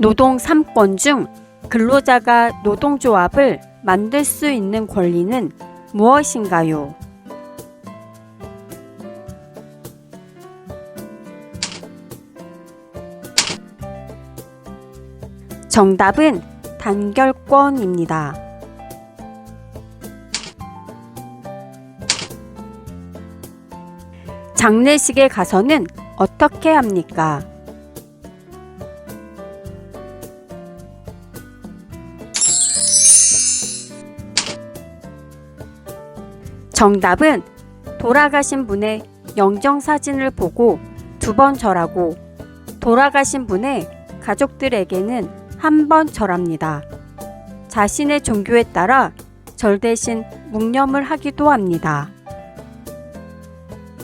노동 3권 중 근로자가 노동조합을 만들 수 있는 권리는 무엇인가요? 정답은 단결권입니다. 장례식에 가서는 어떻게 합니까? 정답은 돌아가신 분의 영정 사진을 보고 두 번 절하고 돌아가신 분의 가족들에게는 한 번 절합니다. 자신의 종교에 따라 절 대신 묵념을 하기도 합니다.